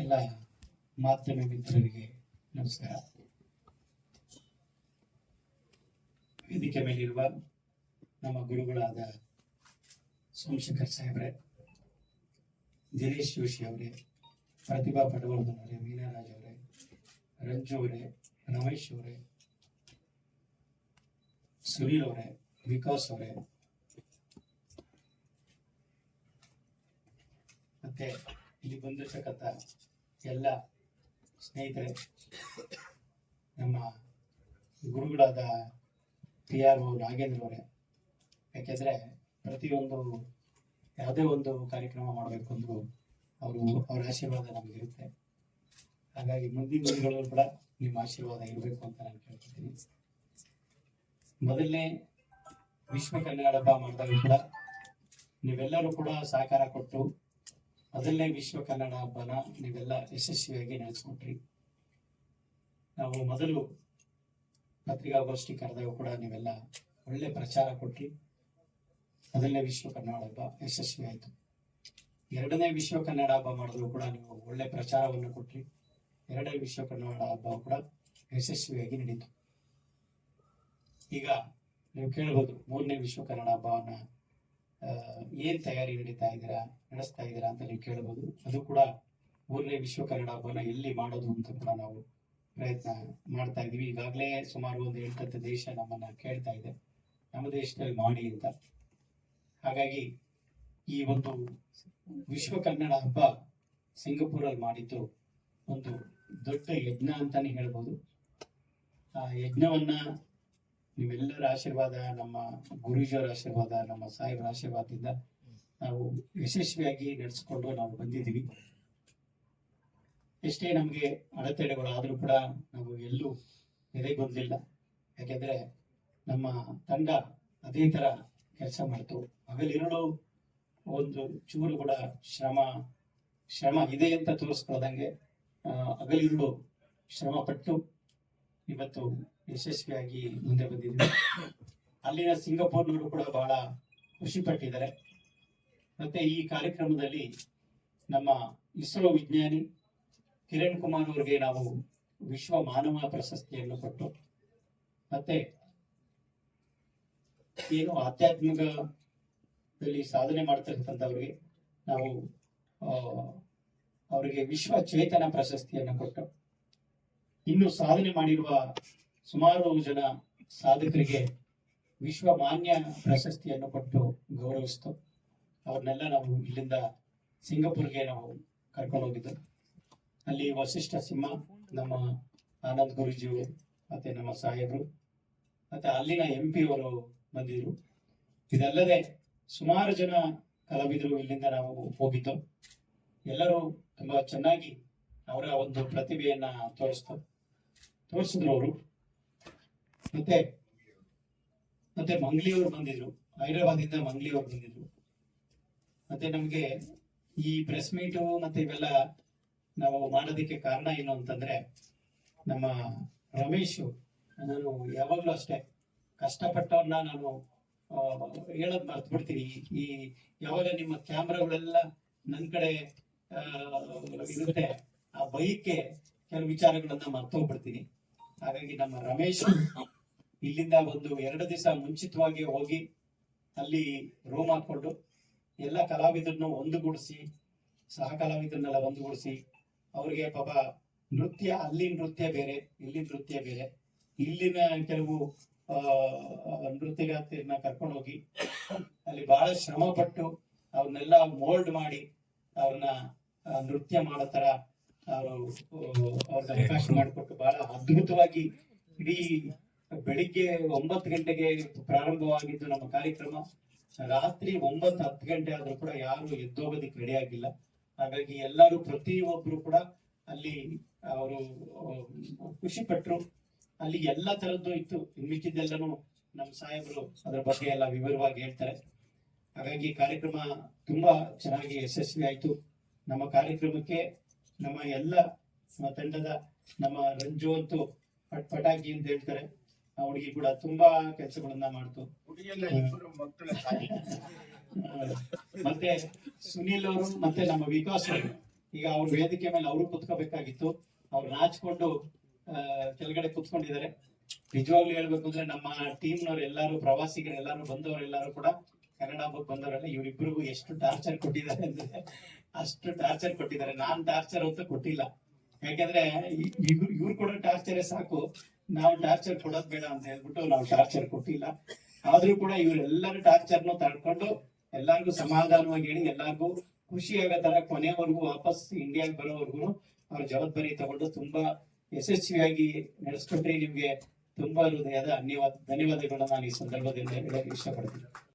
ಎಲ್ಲ ಮಾಧ್ಯಮ ಮಿತ್ರರಿಗೆ ನಮಸ್ಕಾರ. ವೇದಿಕೆ ಮೇಲಿರುವ ನಮ್ಮ ಗುರುಗಳಾದ ಸೋಮಶೇಖರ್ ಸಾಹೇಬ್ರೆ, ದಿನೇಶ್ ಜೋಶಿ ಅವರೇ, ಪ್ರತಿಭಾ ಪಟವರ್ಧನ್ ಅವರೇ, ಮೀನಾರಾಜ್ ಅವರೇ, ರಂಜು ಅವರೇ, ರಮೇಶ್ ಅವರೇ, ಸುನೀಲ್ ಅವರೇ, ವಿಕಾಸ್ ಅವರೇ. ಮತ್ತೆ ಇಲ್ಲಿ ಬಂದಿರತಕ್ಕಂಥ ಎಲ್ಲ ಸ್ನೇಹಿತರೆ, ನಮ್ಮ ಗುರುಗಳಾದ ಪಿ ಆರ್ ಒ ನಾಗೇಂದ್ರ ಅವರೇ, ಯಾಕೆಂದರೆ ಪ್ರತಿಯೊಂದು ಯಾವುದೇ ಒಂದು ಕಾರ್ಯಕ್ರಮ ಮಾಡಬೇಕು ಅಂದ್ರೂ ಅವರು ಅವರ ಆಶೀರ್ವಾದ ನಮಗಿರುತ್ತೆ. ಹಾಗಾಗಿ ಮುಂದಿನ ದಿನಗಳಲ್ಲೂ ಕೂಡ ನಿಮ್ಮ ಆಶೀರ್ವಾದ ಇರಬೇಕು ಅಂತ ನಾನು ಕೇಳ್ಕೊತೀನಿ. ಮೊದಲನೇ ವಿಶ್ವ ಕನ್ನಡ ಹಬ್ಬ ಮಾಡಿದಾಗ ಕೂಡ ನೀವೆಲ್ಲರೂ ಕೂಡ ಸಹಕಾರ ಕೊಟ್ಟು ಮೊದಲನೇ ವಿಶ್ವ ಕನ್ನಡ ಹಬ್ಬನ ನೀವೆಲ್ಲ ಯಶಸ್ವಿಯಾಗಿ ನಡೆಸ್ಕೊಟ್ರಿ ನಾವು ಮೊದಲು ಪತ್ರಿಕಾಗೋಷ್ಠಿ ಕರೆದಾಗ ಕೂಡ ನೀವೆಲ್ಲ ಒಳ್ಳೆ ಪ್ರಚಾರ ಕೊಟ್ರಿ. ಮೊದಲನೇ ವಿಶ್ವ ಕನ್ನಡ ಹಬ್ಬ ಯಶಸ್ವಿ ಆಯಿತು ಎರಡನೇ ವಿಶ್ವ ಕನ್ನಡ ಹಬ್ಬ ಮಾಡಿದ್ರು ಕೂಡ ನೀವು ಒಳ್ಳೆ ಪ್ರಚಾರವನ್ನು ಕೊಟ್ರಿ. ಎರಡನೇ ವಿಶ್ವ ಕನ್ನಡ ಹಬ್ಬ ಕೂಡ ಯಶಸ್ವಿಯಾಗಿ ನಡೀತು. ಈಗ ನೀವು ಕೇಳ್ಬೋದು ಮೂರನೇ ವಿಶ್ವ ಕನ್ನಡ ಹಬ್ಬವನ್ನ ಏನ್ ತಯಾರಿ ನಡೀತಾ ಇದ್ದೀರಾ ನಡೆಸ್ತಾ ಇದ್ದೀರಾ ಅಂತ ನೀವು ಕೇಳಬಹುದು ಅದು ಕೂಡ ಮೂರನೇ ವಿಶ್ವ ಕನ್ನಡ ಹಬ್ಬನ ಎಲ್ಲಿ ಮಾಡೋದು ಅಂತ ಕೂಡ ನಾವು ಪ್ರಯತ್ನ ಮಾಡ್ತಾ ಇದೀವಿ. ಈಗಾಗಲೇ ಸುಮಾರು ಒಂದು ಎಂಟತ್ತು ದೇಶ ನಮ್ಮನ್ನ ಕೇಳ್ತಾ ಇದೆ. ನಮ್ಮ ದೇಶದಲ್ಲಿ ಮಾಡಿ ಅಂತ. ಹಾಗಾಗಿ ಈ ಒಂದು ವಿಶ್ವ ಕನ್ನಡ ಹಬ್ಬ ಸಿಂಗಪುರಲ್ಲಿ ಮಾಡಿದ್ದು ಒಂದು ದೊಡ್ಡ ಯಜ್ಞ ಅಂತಾನೆ ಹೇಳ್ಬೋದು. ಆ ಯಜ್ಞವನ್ನ ನಿಮ್ಮೆಲ್ಲರ ಆಶೀರ್ವಾದ, ನಮ್ಮ ಗುರುಜಿಯವರ ಆಶೀರ್ವಾದ, ನಮ್ಮ ಸಾಹೇಬರ ಆಶೀರ್ವಾದದಿಂದ ನಾವು ಯಶಸ್ವಿಯಾಗಿ ನಡೆಸಿಕೊಂಡು ನಾವು ಬಂದಿದ್ದೀವಿ. ಎಷ್ಟೇ ನಮಗೆ ಅಡೆತಡೆಗಳು ಆದರೂ ಕೂಡ ನಾವು ಎಲ್ಲೂ ಎದೆಗೊಂದಿಲ್ಲ ಯಾಕೆಂದ್ರೆ ನಮ್ಮ ತಂಡ ಅದೇ ತರ ಕೆಲಸ ಮಾಡ್ತು. ಹಗಲಿರುಳು ಒಂದು ಚೂರು ಕೂಡ ಶ್ರಮ ಶ್ರಮ ಇದೆ ಅಂತ ತೋರಿಸ್ಕೊಳ್ದಂಗೆ ಹಗಲಿರುಳು ಶ್ರಮ ಪಟ್ಟು ಇವತ್ತು ಯಶಸ್ವಿಯಾಗಿ ಮುಂದೆ ಬಂದಿದ್ವಿ ಅಲ್ಲಿನ ಸಿಂಗಪೂರ್ನವರು ಕೂಡ ಬಹಳ ಖುಷಿ ಪಟ್ಟಿದ್ದಾರೆ. ಮತ್ತೆ ಈ ಕಾರ್ಯಕ್ರಮದಲ್ಲಿ ನಮ್ಮ ಇಸ್ರೋ ವಿಜ್ಞಾನಿ ಕಿರಣ್ ಕುಮಾರ್ ಅವರಿಗೆ ನಾವು ವಿಶ್ವ ಮಾನವ ಪ್ರಶಸ್ತಿಯನ್ನು ಕೊಟ್ಟು, ಮತ್ತೆ ಏನು ಆಧ್ಯಾತ್ಮಿಕದಲ್ಲಿ ಸಾಧನೆ ಮಾಡ್ತಿರ್ತಕ್ಕಂಥವ್ರಿಗೆ ನಾವು ಅವರಿಗೆ ವಿಶ್ವ ಚೇತನ ಪ್ರಶಸ್ತಿಯನ್ನು ಕೊಟ್ಟು, ಇನ್ನು ಸಾಧನೆ ಮಾಡಿರುವ ಸುಮಾರು ಜನ ಸಾಧಕರಿಗೆ ವಿಶ್ವ ಮಾನ್ಯ ಪ್ರಶಸ್ತಿಯನ್ನು ಕೊಟ್ಟು ಗೌರವಿಸ್ತು. ಅವ್ರನ್ನೆಲ್ಲ ನಾವು ಇಲ್ಲಿಂದ ಸಿಂಗಾಪುರ್ಗೆ ನಾವು ಕರ್ಕೊಂಡು ಹೋಗಿದ್ದು. ಅಲ್ಲಿ ವಸಿಷ್ಠ ಸಿಂಹ, ನಮ್ಮ ಆನಂದ್ ಗುರುಜಿಯವರು ಮತ್ತೆ ನಮ್ಮ ಸಾಹೇಬರು, ಮತ್ತೆ ಅಲ್ಲಿನ ಎಂ ಪಿ ಅವರು ಬಂದಿದ್ರು. ಇದಲ್ಲದೆ ಸುಮಾರು ಜನ ಕಲಾವಿದರು ಇಲ್ಲಿಂದ ನಾವು ಹೋಗಿದ್ದು. ಎಲ್ಲರೂ ತುಂಬಾ ಚೆನ್ನಾಗಿ ಅವರ ಒಂದು ಪ್ರತಿಭೆಯನ್ನ ತೋರಿಸ್ತು. ತೋರಿಸಿದ್ರು ಅವರು. ಮತ್ತೆ ಮತ್ತೆ ಮಂಗ್ಲಿಯವರು ಬಂದಿದ್ರು. ಹೈದರಾಬಾದಿಂದ ಮಂಗ್ಲಿಯವರು ಬಂದಿದ್ರು. ಮತ್ತೆ ನಮ್ಗೆ ಈ ಪ್ರೆಸ್ ಮೀಟು ಮತ್ತೆ ಇವೆಲ್ಲ ನಾವು ಮಾಡೋದಕ್ಕೆ ಕಾರಣ ಏನು ಅಂತಂದ್ರೆ, ನಮ್ಮ ರಮೇಶ್ ನಾನು ಯಾವಾಗ್ಲೂ ಅಷ್ಟೇ ಕಷ್ಟಪಟ್ಟವ್ರನ್ನ ನಾನು ಹೇಳೋದ್ ಮರ್ತು ಬಿಡ್ತೀನಿ ಈ, ಯಾವಾಗ ನಿಮ್ಮ ಕ್ಯಾಮ್ರಾಗಳೆಲ್ಲ ನನ್ ಕಡೆ ಇರುತ್ತೆ, ಆ ಬೈಕ್ಗೆ ಕೆಲವು ವಿಚಾರಗಳನ್ನ ಮರ್ತೋಗ್ಬಿಡ್ತೀನಿ. ಹಾಗಾಗಿ ನಮ್ಮ ರಮೇಶ್ ಇಲ್ಲಿಂದ ಒಂದು ಎರಡು ದಿವಸ ಮುಂಚಿತವಾಗಿ ಹೋಗಿ ಅಲ್ಲಿ ರೂಮ್ ಹಾಕೊಂಡು ಎಲ್ಲ ಕಲಾವಿದರನ್ನು ಒಂದುಗೂಡಿಸಿ ಸಹ ಕಲಾವಿದರನ್ನೆಲ್ಲ ಒಂದುಗೂಡಿಸಿ ಅವ್ರಿಗೆ ಪಾಪ ನೃತ್ಯ ಅಲ್ಲಿ ನೃತ್ಯ ಬೇರೆ ಇಲ್ಲಿ ನೃತ್ಯ ಬೇರೆ. ಇಲ್ಲಿನ ಕೆಲವು ನೃತ್ಯಗಾರ್ತಿಯನ್ನ ಕರ್ಕೊಂಡು ಹೋಗಿ ಅಲ್ಲಿ ಬಹಳ ಶ್ರಮ ಪಟ್ಟು ಅವ್ರನ್ನೆಲ್ಲ ಮೋಲ್ಡ್ ಮಾಡಿ ಅವ್ರನ್ನ ನೃತ್ಯ ಮಾಡೋ ತರ ಅವರು ಅವ್ರಿಗೆ ಅವಕಾಶ ಮಾಡಿಕೊಟ್ಟು ಬಹಳ ಅದ್ಭುತವಾಗಿ ಇಡೀ ಬೆಳಿಗ್ಗೆ ಒಂಬತ್ತು ಗಂಟೆಗೆ ಪ್ರಾರಂಭವಾಗಿದ್ದು ನಮ್ಮ ಕಾರ್ಯಕ್ರಮ. ರಾತ್ರಿ ಒಂಬತ್ತು ಹತ್ತು ಗಂಟೆ ಆದ್ರೂ ಕೂಡ ಯಾರು ಎದ್ದೋಗೋದಕ್ಕೆ ರೆಡಿ ಆಗಿಲ್ಲ. ಹಾಗಾಗಿ ಎಲ್ಲರೂ ಪ್ರತಿಯೊಬ್ಬರು ಕೂಡ ಅಲ್ಲಿ ಅವರು ಖುಷಿ ಪಟ್ರು ಅಲ್ಲಿ ಎಲ್ಲ ತರದ್ದು ಇತ್ತು. ಮಿಕ್ಕಿದ್ದೆಲ್ಲನೂ ನಮ್ಮ ಸಾಹೇಬರು ಅದರ ಬಗ್ಗೆ ಎಲ್ಲ ವಿವರವಾಗಿ ಹೇಳ್ತಾರೆ. ಹಾಗಾಗಿ ಕಾರ್ಯಕ್ರಮ ತುಂಬಾ ಚೆನ್ನಾಗಿ ಯಶಸ್ವಿ ಆಯ್ತು. ನಮ್ಮ ಕಾರ್ಯಕ್ರಮಕ್ಕೆ ನಮ್ಮ ಎಲ್ಲ ತಂಡದ, ನಮ್ಮ ರಂಜು ಅಂತೂ ಪಟ್ ಪಟಾಕಿ ಅಂತ ಹೇಳ್ತಾರೆ. ಹುಡುಗಿ ಕೂಡ ತುಂಬಾ ಕೆಲಸಗಳನ್ನ ಮಾಡ್ತು. ಮತ್ತೆ ಸುನೀಲ್ ಅವರು ಮತ್ತೆ ನಮ್ಮ ವಿಕಾಸ್ ಅವರು. ಈಗ ಅವ್ರ ವೇದಿಕೆ ಮೇಲೆ ಅವರು ಕುತ್ಕೋಬೇಕಾಗಿತ್ತು. ಅವ್ರು ನಾಚ್ಕೊಂಡು ಕೆಳಗಡೆ ಕುತ್ಕೊಂಡಿದ್ದಾರೆ. ನಿಜವಾಗ್ಲೂ ಹೇಳ್ಬೇಕು ಅಂದ್ರೆ ನಮ್ಮ ಟೀಮ್ನವ್ರು ಎಲ್ಲಾರು ಪ್ರವಾಸಿಗರು ಎಲ್ಲಾರು ಬಂದವರೆಲ್ಲರೂ ಕೂಡ ಕನ್ನಡ ಹಬ್ಬಕ್ಕೆ ಬಂದವರೆಲ್ಲ ಇವ್ರಿಬ್ರಿಗೂ ಎಷ್ಟು ಟಾರ್ಚರ್ ಕೊಟ್ಟಿದ್ದಾರೆ ಅಂದ್ರೆ ಅಷ್ಟು ಟಾರ್ಚರ್ ಕೊಟ್ಟಿದ್ದಾರೆ. ನಾನ್ ಟಾರ್ಚರ್ ಅಂತ ಕೊಟ್ಟಿಲ್ಲ. ಯಾಕಂದ್ರೆ ಇವ್ರು ಕೊಡೋ ಟಾರ್ಚರೇ ಸಾಕು. ನಾವು ಟಾರ್ಚರ್ ಕೊಡೋದ್ ಬೇಡ ಅಂತ ಹೇಳ್ಬಿಟ್ಟು ನಾವು ಟಾರ್ಚರ್ ಕೊಟ್ಟಿಲ್ಲ. ಆದ್ರೂ ಕೂಡ ಇವರೆಲ್ಲರ ಟಾರ್ಚರ್ನು ತಡ್ಕೊಂಡು ಎಲ್ಲಾರ್ಗು ಸಮಾಧಾನವಾಗಿ ಹೇಳಿ ಎಲ್ಲಾರ್ಗು ಖುಷಿ ಆಗೋ ತರ ಕೊನೆವರೆಗೂ ವಾಪಸ್ ಇಂಡಿಯಾಗೆ ಬರೋವರೆಗೂ ಅವ್ರ ಜವಾಬ್ದಾರಿ ತಗೊಂಡು ತುಂಬಾ ಯಶಸ್ವಿಯಾಗಿ ನಡೆಸ್ಕೊಟ್ರಿ ನಿಮ್ಗೆ ತುಂಬಾ ಹೃದಯದ ಧನ್ಯವಾದ ಧನ್ಯವಾದಗಳನ್ನ ನಾನು ಈ ಸಂದರ್ಭದಿಂದ ಹೇಳಕ್ ಇಷ್ಟಪಡ್ತೀನಿ.